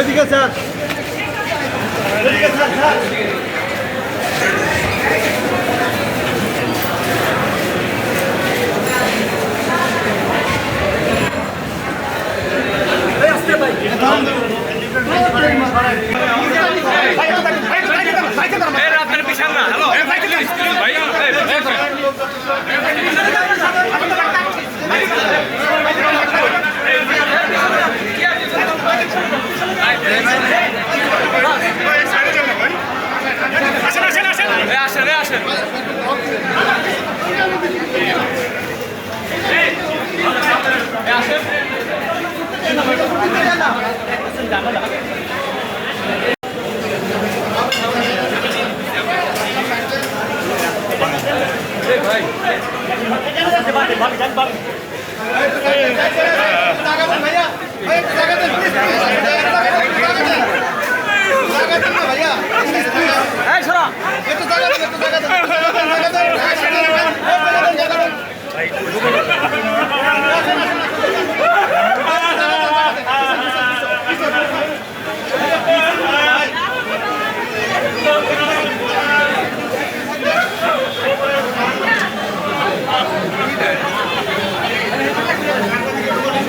এদিকে স্যার। এদিকে sir sir আপনার পিছান না হ্যালো। ভাই আসেন আসেন ভাইয়া ¡Sácate! ¡Sácate!